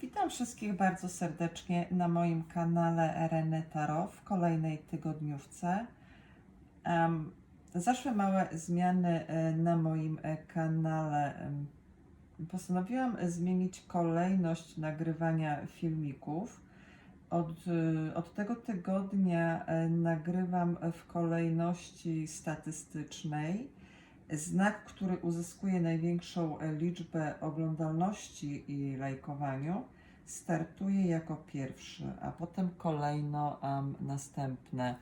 Witam wszystkich bardzo serdecznie na moim kanale René Tarot w kolejnej tygodniówce. Zaszły małe zmiany e, na moim e, kanale. Postanowiłam zmienić kolejność nagrywania filmików. Od, e, od tego tygodnia nagrywam w kolejności statystycznej. Znak, który uzyskuje największą liczbę oglądalności i lajkowaniu, startuje jako pierwszy, a potem kolejno um, następne.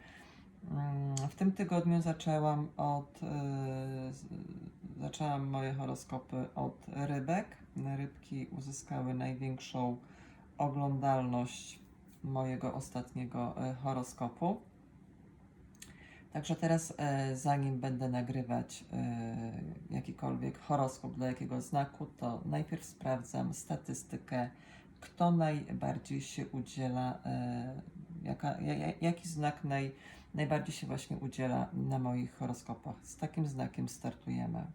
Mm, W tym tygodniu zaczęłam od, z- zaczęłam moje horoskopy od rybek. Rybki uzyskały największą oglądalność mojego ostatniego e, horoskopu. Także teraz, e, zanim będę nagrywać e, jakikolwiek horoskop dla jakiego znaku, to najpierw sprawdzam statystykę, kto najbardziej się udziela, e, jaka, ja- ja- jaki znak naj, najbardziej się właśnie udziela na moich horoskopach. Z takim znakiem startujemy.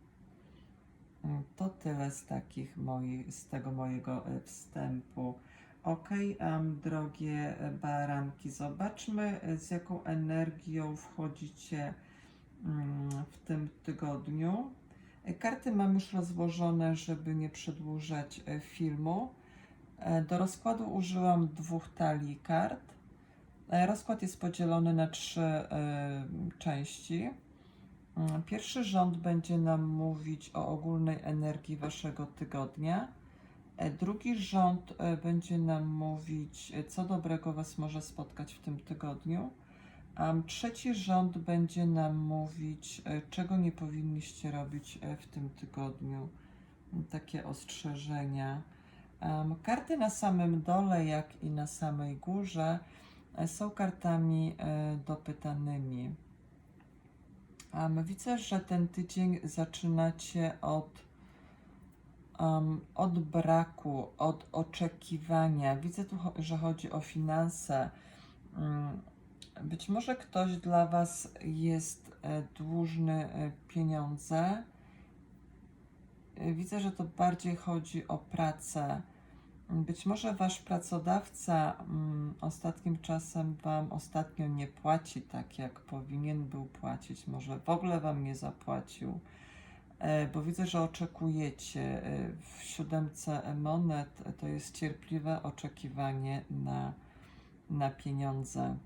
To tyle z takich moich, z tego mojego wstępu. Ok, em, drogie e, baranki, zobaczmy e, z jaką energią wchodzicie mm, w tym tygodniu. E, Karty mam już rozłożone, żeby nie przedłużać filmu. Do rozkładu użyłam dwóch talii kart. Rozkład jest podzielony na trzy części. Mm, Pierwszy rząd będzie nam mówić o ogólnej energii waszego tygodnia. E, Drugi rząd e, będzie nam mówić, e, co dobrego Was może spotkać w tym tygodniu. A trzeci rząd będzie nam mówić, czego nie powinniście robić w tym tygodniu. Takie ostrzeżenia. Karty na samym dole, jak i na samej górze, są kartami dopytanymi. Widzę, że ten tydzień zaczynacie od um, od braku, od oczekiwania. Widzę tu, że chodzi o finanse. Mm, Być może ktoś dla Was jest e, dłużny e, pieniądze. E, Widzę, że to bardziej chodzi o pracę. Być może Wasz pracodawca mm, ostatnim czasem Wam ostatnio nie płaci tak, jak powinien był płacić. Może w ogóle Wam nie zapłacił. E, bo widzę, że oczekujecie. e, W siódemce monet to jest cierpliwe oczekiwanie na, na pieniądze.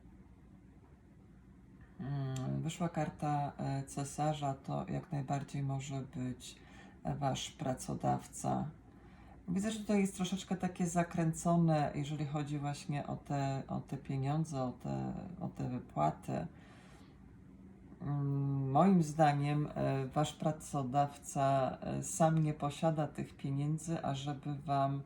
Mm, Wyszła karta e, cesarza, to jak najbardziej może być wasz pracodawca. Widzę, że tutaj jest troszeczkę takie zakręcone, jeżeli chodzi właśnie o te, o te pieniądze, o te, o te wypłaty. Moim zdaniem e, wasz pracodawca e, sam nie posiada tych pieniędzy, ażeby wam,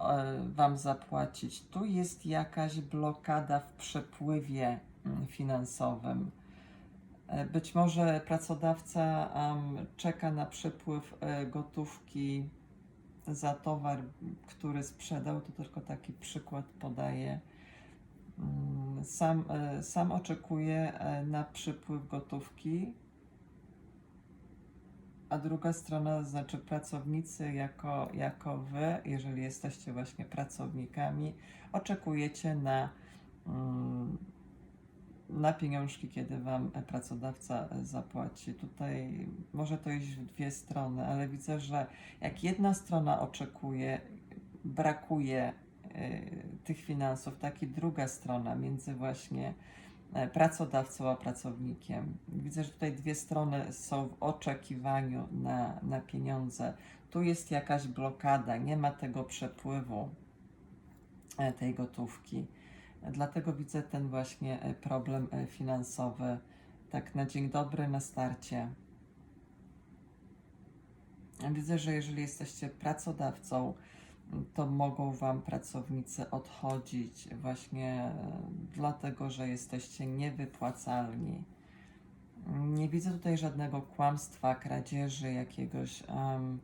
e, wam zapłacić. Tu jest jakaś blokada w przepływie mm, finansowym. Być może pracodawca czeka na przepływ gotówki za towar, który sprzedał. To tylko taki przykład podaję. Mm, Sam, e, sam oczekuje na przypływ gotówki, a druga strona, znaczy pracownicy jako, jako wy, jeżeli jesteście właśnie pracownikami, oczekujecie na, mm, na pieniążki, kiedy wam pracodawca zapłaci. Tutaj może to iść w dwie strony, ale widzę, że jak jedna strona oczekuje, brakuje tych finansów, tak i druga strona między właśnie e, pracodawcą a pracownikiem. Widzę, że tutaj dwie strony są w oczekiwaniu na, na pieniądze. Tu jest jakaś blokada, nie ma tego przepływu e, tej gotówki. Dlatego widzę ten właśnie e, problem e, finansowy. Tak na dzień dobry, na starcie. Widzę, że jeżeli jesteście pracodawcą, to mogą Wam pracownicy odchodzić właśnie e, dlatego, że jesteście niewypłacalni. Nie widzę tutaj żadnego kłamstwa, kradzieży, jakiegoś em,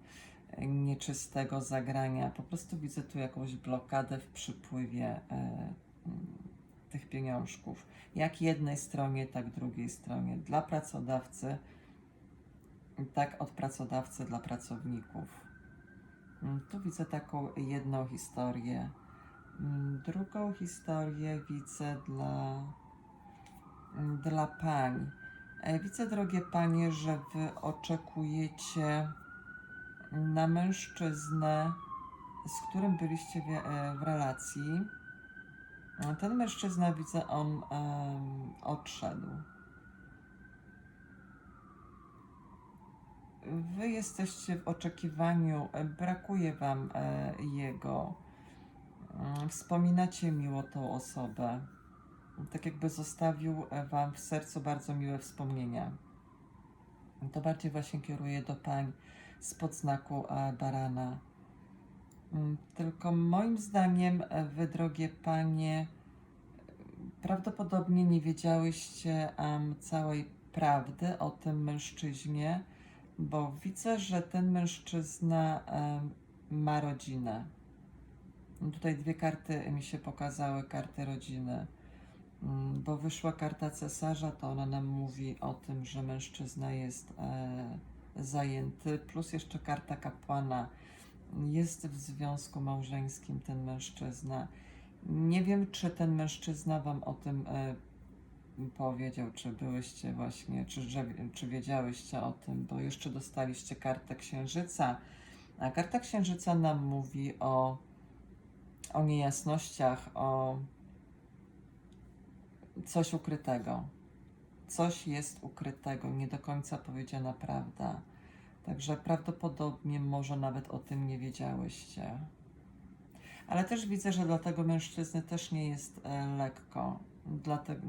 nieczystego zagrania. Po prostu widzę tu jakąś blokadę w przypływie e, m, tych pieniążków. Jak jednej stronie, tak drugiej stronie. Dla pracodawcy, tak od pracodawcy dla pracowników. Mm, Tu widzę taką jedną historię. Mm, Drugą historię widzę dla, mm, dla pań. E, Widzę, drogie panie, że wy oczekujecie na mężczyznę, z którym byliście w, e, relacji. A Ten mężczyzna, widzę, on em, odszedł. Wy jesteście w oczekiwaniu, e, brakuje wam e, jego. Mm, Wspominacie miło tą osobę. Tak jakby zostawił e, wam w sercu bardzo miłe wspomnienia. To bardziej właśnie kieruje do pań spod znaku barana. Mm, Tylko moim zdaniem, wy, drogie panie, prawdopodobnie nie wiedziałyście em, całej prawdy o tym mężczyźnie, bo widzę, że ten mężczyzna ma rodzinę. Tutaj dwie karty mi się pokazały, karty rodziny. Mm, Bo wyszła karta cesarza, to ona nam mówi o tym, że mężczyzna jest e, zajęty, plus jeszcze karta kapłana. Jest w związku małżeńskim ten mężczyzna. Nie wiem, czy ten mężczyzna wam o tym e, powiedział, czy byłyście właśnie, czy, że, czy wiedziałyście o tym, bo jeszcze dostaliście kartę księżyca. A karta księżyca nam mówi o, o niejasnościach, o coś ukrytego. Coś jest ukrytego, nie do końca powiedziana prawda. Także prawdopodobnie może nawet o tym nie wiedziałyście. Ale też widzę, że dla tego mężczyzny też nie jest e, lekko. Dlatego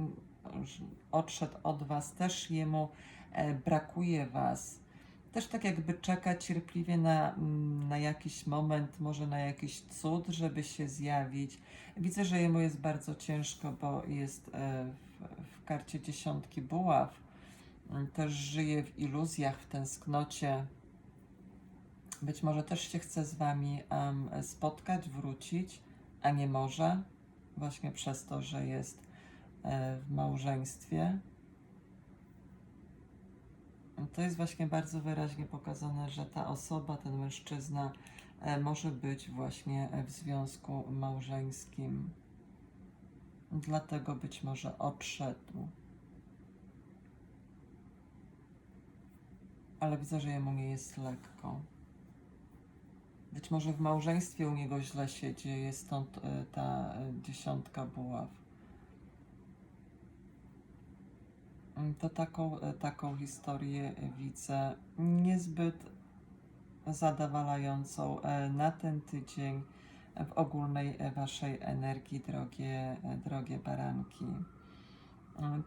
odszedł od was, też jemu e, brakuje was. Też tak jakby czeka cierpliwie na, mm, na jakiś moment, może na jakiś cud, żeby się zjawić. Widzę, że jemu jest bardzo ciężko, bo jest e, w, w karcie dziesiątki buław. Mm, Też żyje w iluzjach, w tęsknocie. Być może też się chce z wami em, spotkać, wrócić, a nie może, właśnie przez to, że jest w małżeństwie. To jest właśnie bardzo wyraźnie pokazane, że ta osoba, ten mężczyzna e, może być właśnie e, w związku małżeńskim. Dlatego być może odszedł. Ale widzę, że jemu nie jest lekko. Być może w małżeństwie u niego źle się dzieje, stąd e, ta e, dziesiątka buław. To taką, e, taką historię widzę niezbyt zadowalającą e, na ten tydzień w ogólnej e, waszej energii, drogie, e, drogie baranki.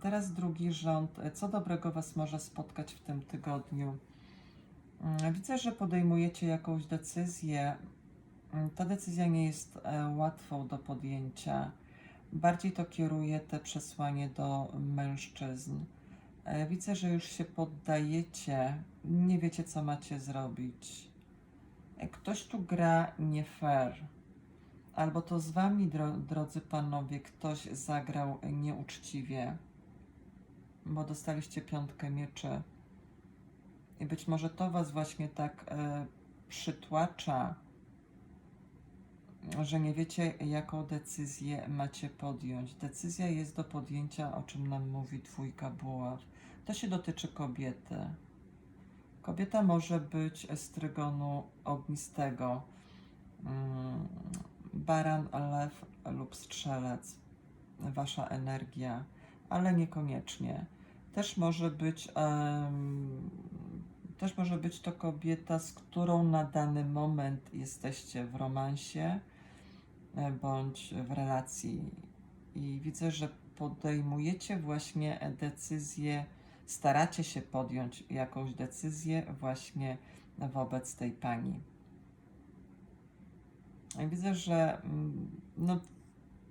Teraz drugi rząd. E, Co dobrego was może spotkać w tym tygodniu? Widzę, że podejmujecie jakąś decyzję. Ta decyzja nie jest e, łatwą do podjęcia. Bardziej to kieruje te przesłanie do mężczyzn. E, Widzę, że już się poddajecie, nie wiecie, co macie zrobić. E, Ktoś tu gra nie fair. Albo to z wami, dro, drodzy panowie, ktoś zagrał nieuczciwie, bo dostaliście piątkę mieczy. I być może to was właśnie tak e, przytłacza, że nie wiecie, jaką decyzję macie podjąć. Decyzja jest do podjęcia, o czym nam mówi dwójka buław. To się dotyczy kobiety. Kobieta może być z trygonu ognistego. Mm, Baran, lew lub strzelec. Wasza energia, ale niekoniecznie. Też może być też może być to kobieta, z którą na dany moment jesteście w romansie e, bądź w relacji. I widzę, że podejmujecie właśnie decyzję, staracie się podjąć jakąś decyzję właśnie wobec tej pani. Widzę, że mm, no,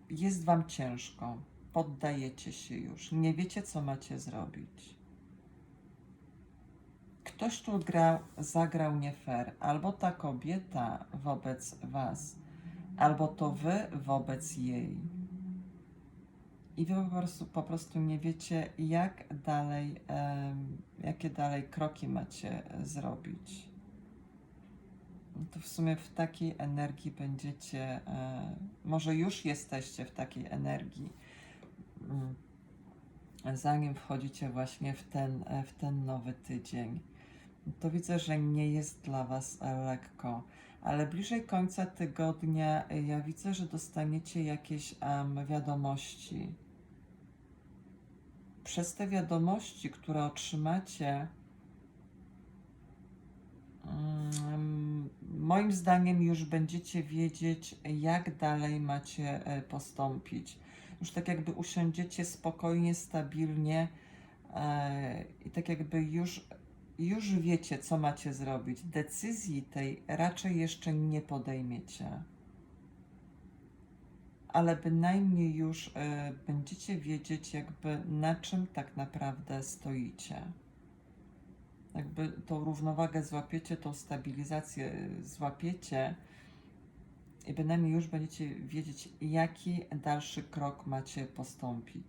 jest Wam ciężko, poddajecie się już, nie wiecie, co macie zrobić ktoś tu grał, zagrał nie fair, albo ta kobieta wobec was, albo to wy wobec jej. I wy po prostu, po prostu nie wiecie, jak dalej, jakie dalej kroki macie zrobić. to w sumie w takiej energii będziecie, e, może już jesteście w takiej energii, mm, zanim wchodzicie właśnie w ten, e, w ten nowy tydzień. To widzę, że nie jest dla Was e, lekko, ale bliżej końca tygodnia e, ja widzę, że dostaniecie jakieś wiadomości. Przez te wiadomości, które otrzymacie, Mm, Moim zdaniem już będziecie wiedzieć, jak dalej macie e, postąpić. Już tak jakby usiądziecie spokojnie, stabilnie e, i tak jakby już, już wiecie, co macie zrobić. Decyzji tej raczej jeszcze nie podejmiecie. Ale bynajmniej już e, będziecie wiedzieć, jakby na czym tak naprawdę stoicie jakby tą równowagę złapiecie, tą stabilizację y, złapiecie i bynajmniej już będziecie wiedzieć, jaki dalszy krok macie postąpić.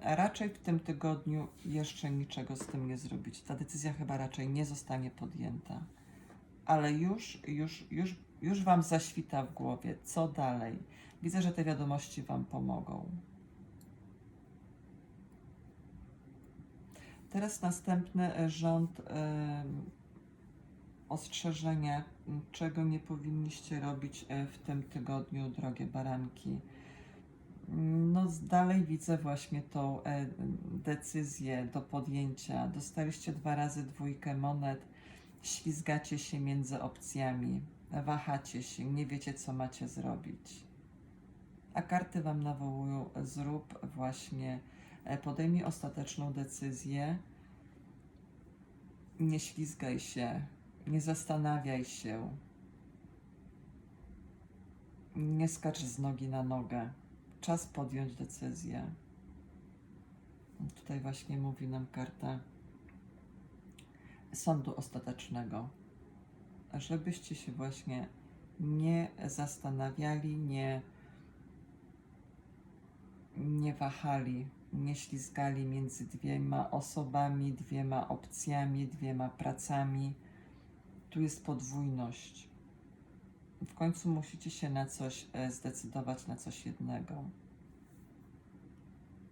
Raczej w tym tygodniu jeszcze niczego z tym nie zrobić. Ta decyzja chyba raczej nie zostanie podjęta. Ale już, już, już, już Wam zaświta w głowie, co dalej. Widzę, że te wiadomości Wam pomogą. Teraz następny rząd e, ostrzeżenia, czego nie powinniście robić e, w tym tygodniu, drogie baranki. No, dalej widzę właśnie tą e, decyzję do podjęcia. Dostaliście dwa razy dwójkę monet, ślizgacie się między opcjami, wahacie się, nie wiecie, co macie zrobić. A karty Wam nawołują, zrób właśnie E, Podejmij ostateczną decyzję. Nie ślizgaj się, nie zastanawiaj się. Nie skacz z nogi na nogę. Czas podjąć decyzję. Tutaj właśnie mówi nam karta sądu ostatecznego. Żebyście się właśnie nie zastanawiali, nie, nie wahali, nie ślizgali między dwiema osobami, dwiema opcjami, dwiema pracami. Tu jest podwójność. W końcu musicie się na coś e, zdecydować, na coś jednego.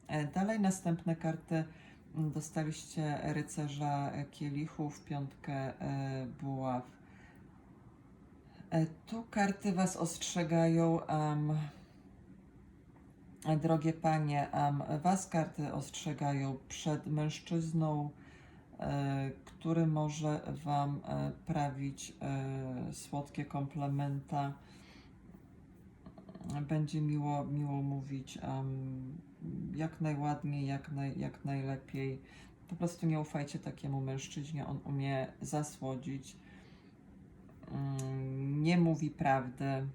E, Dalej następne karty dostaliście rycerza e, kielichów, piątkę buław. E, Tu karty Was ostrzegają. em, Drogie panie, em, was karty ostrzegają przed mężczyzną, e, który może wam e, prawić e, słodkie komplementa. Będzie miło, miło mówić em, jak najładniej, jak, naj, jak najlepiej. Po prostu nie ufajcie takiemu mężczyźnie, on umie zasłodzić. Mm, Nie mówi prawdy.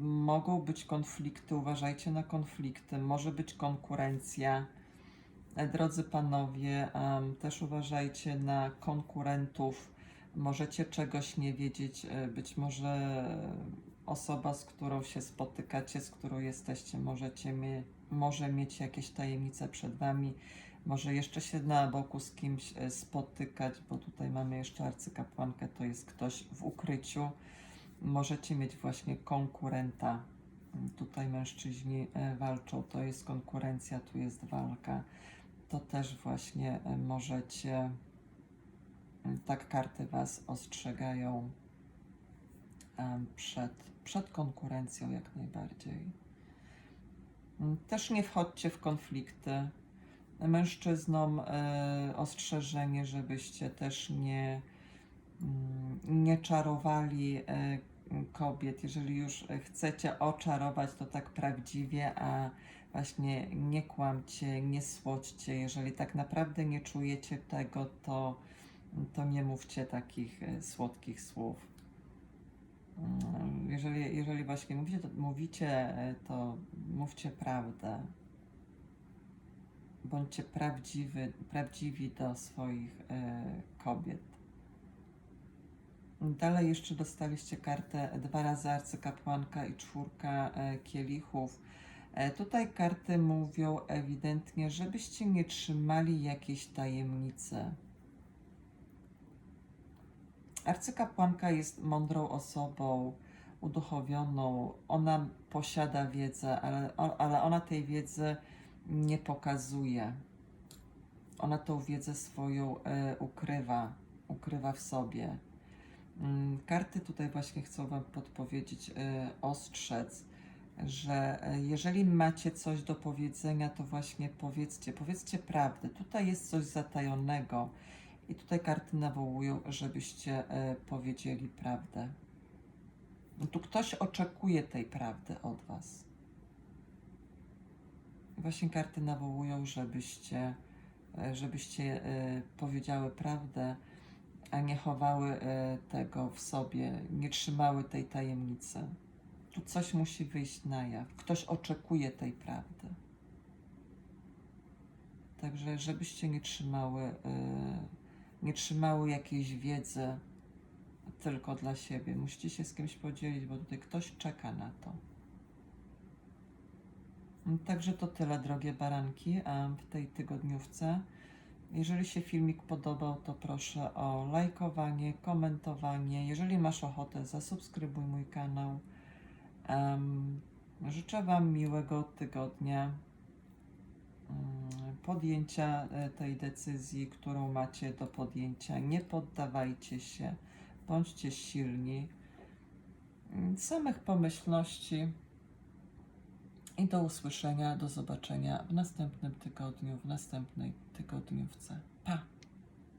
mogą być konflikty, uważajcie na konflikty, może być konkurencja. E, Drodzy panowie, też uważajcie na konkurentów. Możecie czegoś nie wiedzieć, e, być może osoba, z którą się spotykacie, z którą jesteście, możecie może mieć jakieś tajemnice przed wami, może jeszcze się na boku z kimś e, spotykać, bo tutaj mamy jeszcze arcykapłankę, to jest ktoś w ukryciu możecie mieć właśnie konkurenta. Tutaj mężczyźni e, walczą, to jest konkurencja, tu jest walka. To też właśnie e, możecie, m, tak karty Was ostrzegają przed, przed konkurencją jak najbardziej. M, Też nie wchodźcie w konflikty. Mężczyznom e, ostrzeżenie, żebyście też nie, mm, nie czarowali e, kobiet. Jeżeli już chcecie oczarować, to tak prawdziwie, a właśnie nie kłamcie, nie słodźcie. Jeżeli tak naprawdę nie czujecie tego, to, to nie mówcie takich e, słodkich słów. Mm, Jeżeli, jeżeli właśnie mówicie to, mówicie, to mówcie prawdę. Bądźcie prawdziwy, prawdziwi do swoich e, kobiet. Dalej jeszcze dostaliście kartę dwa razy arcykapłanka i czwórka e, kielichów. E, Tutaj karty mówią ewidentnie, żebyście nie trzymali jakiejś tajemnicy. Arcykapłanka jest mądrą osobą, uduchowioną. Ona posiada wiedzę, ale, ale ona tej wiedzy nie pokazuje. Ona tą wiedzę swoją e, ukrywa, ukrywa w sobie. Mm, Karty tutaj właśnie chcą Wam podpowiedzieć, e, ostrzec, że e, jeżeli macie coś do powiedzenia, to właśnie powiedzcie, powiedzcie prawdę. Tutaj jest coś zatajonego i tutaj karty nawołują, żebyście powiedzieli prawdę. No tu ktoś oczekuje tej prawdy od Was. Właśnie karty nawołują, żebyście, e, żebyście e, powiedziały prawdę, a nie chowały e, tego w sobie, nie trzymały tej tajemnicy. Tu coś musi wyjść na jaw. Ktoś oczekuje tej prawdy. Także, żebyście nie trzymały, nie trzymały jakiejś wiedzy tylko dla siebie. Musicie się z kimś podzielić, bo tutaj ktoś czeka na to. Także to tyle, drogie baranki, w tej tygodniówce. Jeżeli się filmik podobał, to proszę o lajkowanie, komentowanie. Jeżeli masz ochotę, zasubskrybuj mój kanał. Życzę Wam miłego tygodnia, mm, podjęcia e, tej decyzji, którą macie do podjęcia. Nie poddawajcie się, bądźcie silni. Mm, Samych pomyślności. I do usłyszenia, do zobaczenia w następnym tygodniu, w następnej tygodniówce. Pa!